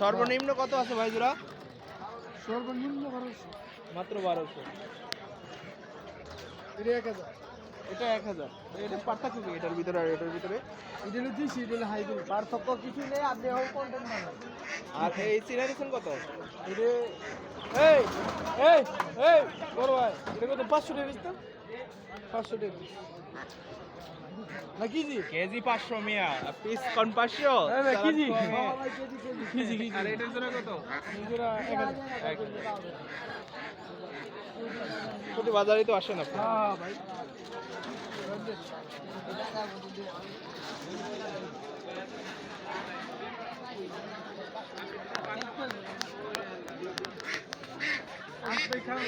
সর্বনিম্ন কত আছে ভাই জোড়া সর্বনিম্ন মাত্র বারোশো। এটা এক হাজার। এটা এক হাজার। এটা পার্থক্য কি এটার ভিতরে আর এটার ভিতরে? এটা হলো দেশি এটা হলো হাইব্রিড। পার্থক্য কিছু নেই আপনি হোক কন্টেন্ট বানান। আর এই সিনারিসন কত? এটা এই এই এই বড় ভাই এটা কত? পাঁচশো টাকা পাঁচশো টাকা না কেজি? কেজি পাঁচশো মিয়া। পিস কন পাঁচশো? না, না, কেজি। KG KG. আর এটার জন্য কত? হাজার। এক প্রতি বাজারেই তো আসেন আপনি। হ্যাঁ ভাই। আপনি খান